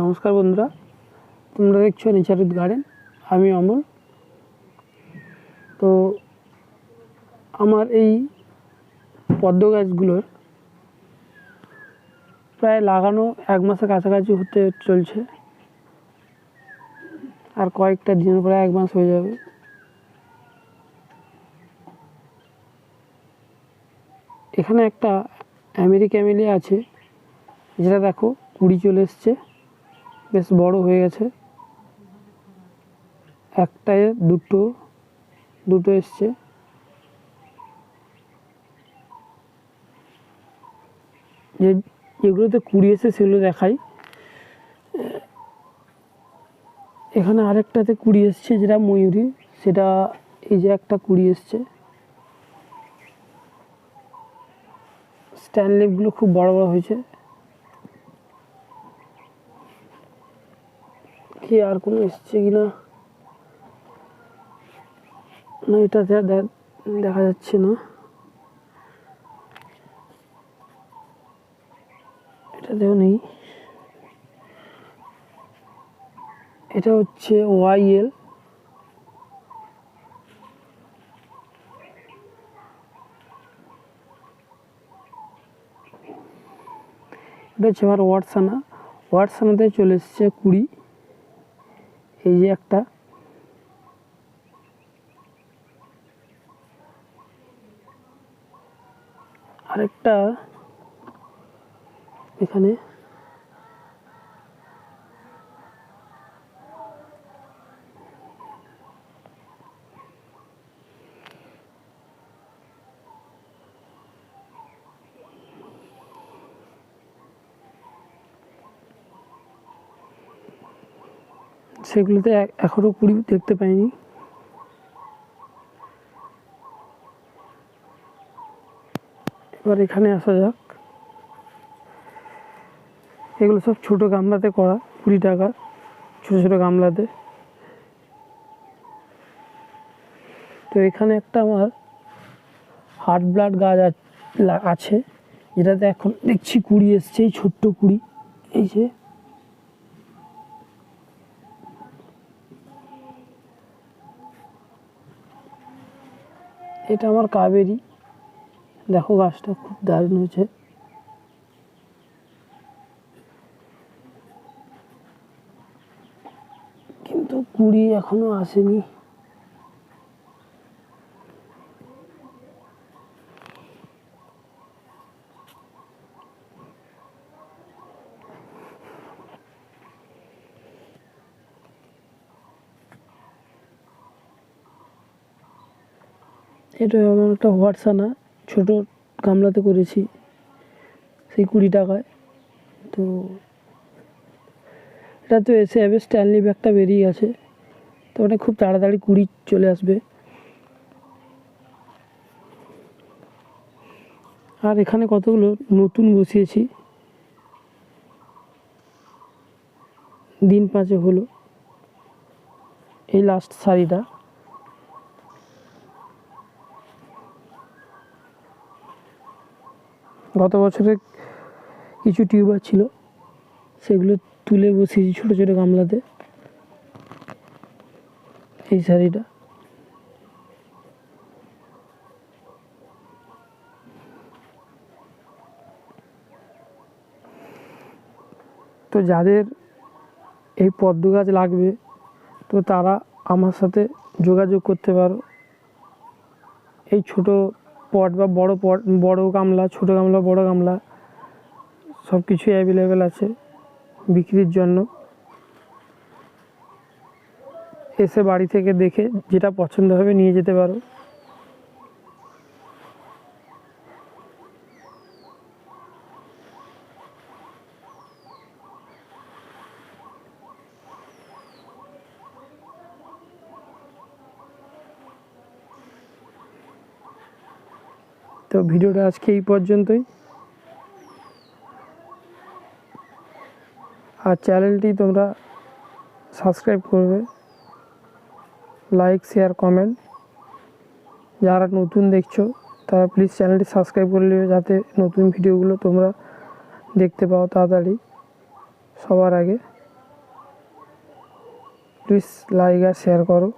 নমস্কার বন্ধুরা, তোমরা দেখছ নেচারুদ গার্ডেন আমি অমল। তো আমার এই পদ্ম গাছগুলোর প্রায় লাগানো এক মাসের কাছাকাছি হতে চলছে। আর কয়েকটা দিনের পরে এক মাস হয়ে যাবে। এখানে একটা আমেরিক্যামেলি আছে, যেটা দেখো কুড়ি চলে এসছে। বেশ বড় হয়ে গেছে। একটায় দুটো দুটো এসছে। যে, যেগুলোতে কুড়ি এসে সেগুলো দেখাই। এখানে আরেকটাতে কুড়ি এসছে, যেটা ময়ূরী, সেটা এই যে একটা কুড়ি এসছে। স্ট্যান্ড স্ট্যান্ডলিপগুলো খুব বড় বড় হয়েছে। কি আর কোনো এসছে কি না। এটাতে দেখা যাচ্ছে না। এটাতেও নেই। এটা হচ্ছে ওয়াইএল এটা হচ্ছে আমার ওয়াটসানা। ওয়াটসানাতে চলে এসছে কুড়ি। এই যে একটা। আরেকটা। এখানে। সেগুলোতে এ- এখনও কুড়ি দেখতে পাইনি। এবার এখানে আসা যাক। এগুলো সব ছোট গামলাতে করা, কুড়ি টাকা ছোট ছোট গামলাতে। তো এখানে একটা আমার হার্ট ব্লাড গাছ আছে। যেটাতে এখন দেখছি কুড়ি এসছে, এই ছোট্ট কুড়ি। এই যে এটা আমার কাবেরি। দেখো গাছটা খুব দারুণ হয়েছে। কিন্তু কুড়ি এখনও আসেনি। এটা আমার একটা হোয়াটসানা ছোটো গামলাতে করেছি সেই কুড়ি টাকায়। তো এটা তো এসে যাবে স্ট্যানলি ব্যাগটা বেরিয়ে গেছে। তো ওটা খুব তাড়াতাড়ি কুড়ি চলে আসবে। আর এখানে কতগুলো নতুন বসিয়েছি। দিন পাঁচে হলো। এই লাস্ট শাড়িটা। গত বছরে কিছু টিউবার ছিল, সেগুলো তুলে বসিয়েছি ছোটো ছোটো গামলাতে। এই শাড়িটা। তো যাদের এই পদ্ম গাছ লাগবে, তো তারা আমার সাথে যোগাযোগ করতে পারো। এই ছোট পট বা বড় পট, বড় গামলা, ছোট গামলা, বড় গামলা সব কিছুই অ্যাভেলেবেল আছে বিক্রির জন্য। এসে বাড়ি থেকে দেখে যেটা পছন্দ হবে নিয়ে যেতে পারো। তো ভিডিওটা আজকে এই পর্যন্তই। আর চ্যানেলটি তোমরা সাবস্ক্রাইব করবে। লাইক শেয়ার কমেন্ট যারা নতুন দেখছ, তারা প্লিজ চ্যানেলটি সাবস্ক্রাইব করে নিও যাতে নতুন ভিডিওগুলো তোমরা দেখতে পাও তাড়াতাড়ি সবার আগে। প্লিজ লাইক আর শেয়ার করো।